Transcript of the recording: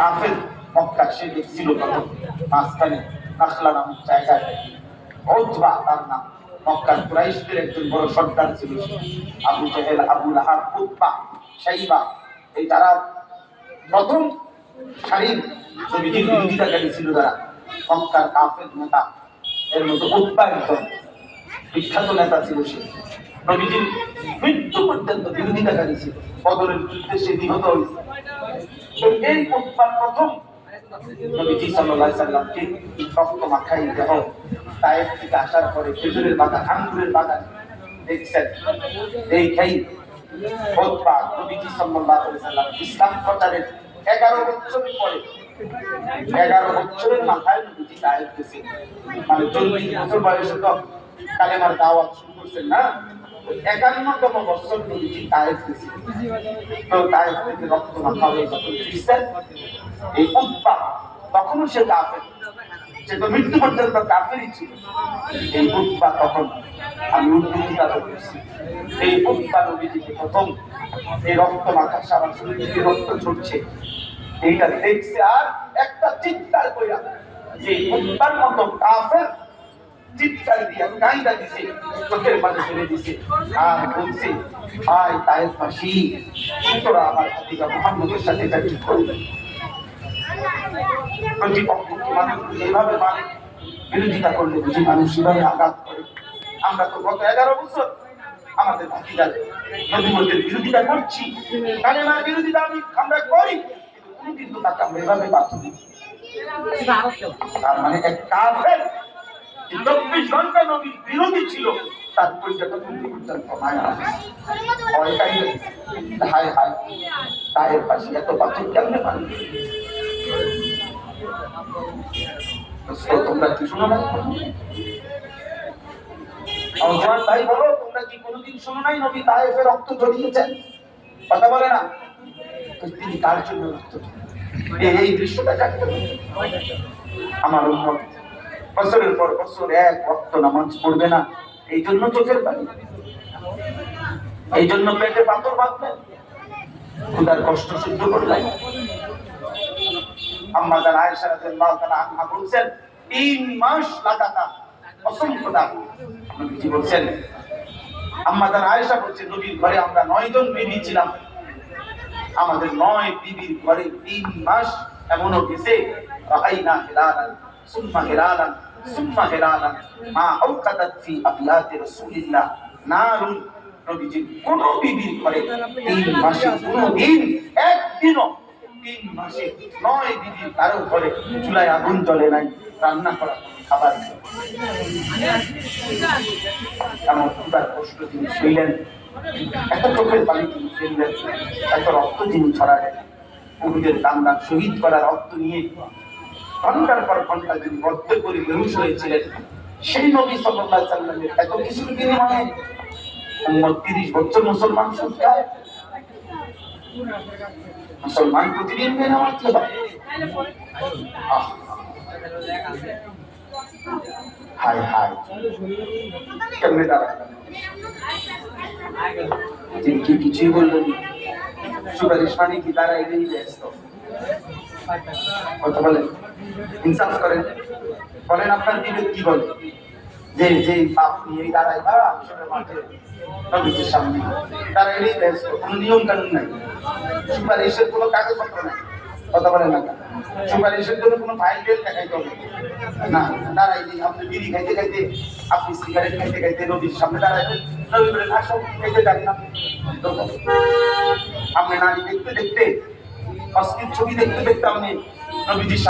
কাফের মক্কা সে দেখছিল তখন। মাঝখানে নাখলা নামক জায়গায় ওতবা তার নাম। মক্কার কুরাইশদের একজন বড় সর্দার ছিল। Abu Jahl, Abu Lahab, Utbah Shaybah এই তারা প্রথম সারির নবীজির বিরোধিতাকারী ছিল যারা মক্কার কাফের নেতা, এর মধ্যে উতবা একজন বিখ্যাত নেতা ছিল সে। নবীজির মৃত্যু পর্যন্ত বিরোধিতাকারী ছিল। বদরের যুদ্ধে সে নিহত হয়েছে। এই উতবা প্রথম নবীজি সাল্লাল্লাহু সাল্লামকে রক্ত মাখাই দেহ তায়েফ থেকে আসার পরে খেজুরের বাগান, আঙ্গুরের বাগান দেখছেন। এই খাই উতবা নবীজি সাল্লাল্লাহু সাল্লাম ইসলাম প্রচারের 11 বছর পরে, এগারো বছরের মাথায় নবীজি গেছে মানে চল্লিশ বছর বয়সে তো কালেমার দাওয়াত শুরু করছেন না? একান্নতম বছর নবীজি তায়েফ গেছে তো থেকে রক্ত মাখা হয়ে যখন ফিরছেন এই উদ্বা তখনও সে কাফের। সে তো মৃত্যু পর্যন্ত কাফেরই ছিল। এই উদ্বা তখন আমি উদ্বুদ্ধতা করেছি। এই উদ্বা নবীজিকে প্রথম এই রক্ত মাখা সারা শরীর থেকে রক্ত ছুটছে, এইটা দেখছে আর একটা চিৎকার কইরা যে উদ্বার মতো কাফের চিৎকার দিয়া কাইদা দিছে চোখের পানি ফেলে দিছে আর বলছে আয় তায়ের ফাঁসি। তোরা আমার হাতিকা মোহাম্মদের সাথে ঠিক করবে প্রতিপক্ষকে মানুষ যেভাবে মানে বিরোধিতা করলে বুঝি মানুষ সেভাবে আঘাত করে। আমরা তো গত এগারো বছর আমাদের ভাতিজার নদীমদের বিরোধিতা করছি। কালেমার বিরোধিতা আমি আমরা করি কিন্তু কোনো কিন্তু তাকে আমরা এভাবে পাচ্ছি তার মানে এক কাফের চব্বিশ ঘণ্টা নবীর বিরোধী ছিল তার পরিচয়টা কিন্তু পর্যন্ত মায়া তায়ের পাশে এত পাথর কেমনে তো তোমরা কি শোনো না আমার বলো, তোমরা কি কোনোদিন শোনো নাই নবী তায়েফের রক্ত ঝরিয়েছেন? কথা বলে না? তিনি কার জন্য রক্ত এই- দৃশ্যটা দেখতে আমার উন্মত বছরের পর বছর এক রক্ত নামাজ পড়বে না, এই জন্য চোখের পানি। এই জন্য পেটে পাথর বাঁধবেন খুদার কষ্ট সহ্য করলেন আম্মা আয়েশা বলছেন, তিন মাস লাগাতার। অসংখ্য নবীজি বলছেন? আম্মা আয়েশা বলছেন, নবীর ঘরে আমরা নয় জন বিবি ছিলাম। আমাদের নয় বিবির ঘরে তিন মাস এমনও গেছে, রাহাইনা হিলালান সুম্মা হিলালান সুম্মা হিলালান, মা আওকাদাত ফি আবিয়াতি রাসূলিল্লাহ। নারুন নবীজির কোন বিবির ঘরে তিন মাসে, কোন দিন, একদিনও তিন মাসে নয় বিবির কারও ঘরে চুলায় আগুন জ্বলে নাই, রান্না করা খাবার এমন ক্ষুধার কষ্ট তিনি শুইলেন, এত চোখের পানি তিনি ফেললেন, এত রক্ত তিনি ছড়ালেন। উহুদের দাঙ্গা শহীদ করা রক্ত নিয়ে ঘণ্টার পর ঘণ্টা তিনি বদ্ধ করে বেহুশ হয়েছিলেন। সেই নবী সাল্লাল্লাহু সাল্লামের এত কিছু বিনিময়ে উম্মত 30 বছর মুসলমান সুদ মুসলমান প্রতিদিন বেনামাজ হয়। হায় হায়। কেমনে দাঁড়ায়? তিনি কি কিছুই বললেন সুপারিশ মানে কি? তারা এলেই ব্যস্ত। কথা বলেন। ইনসাফ করেন। বলেন আপনার বিবেক কি বলে? যে যে পাপ নিয়ে দাঁড়ায় বা নবীজির সামনে। তারা এলেই ব্যস্ত, কোনো নিয়ম কানুন নাই। সুপারিশের কোনো কাগজপত্র নাই। কথা বলেন না? সুপারিশের জন্য কোনো ফাইল টেল দেখাইতে হবে? না দাঁড়াই দিই আপনি বিড়ি খাইতে খাইতে, আপনি সিগারেট খাইতে খাইতে নদীর সামনে দাঁড়াইবেন নবী বলেন, আসো খাইতে যান না। আপনি নারী দেখতে দেখতে অস্থির ছবি দেখতে দেখতে আমি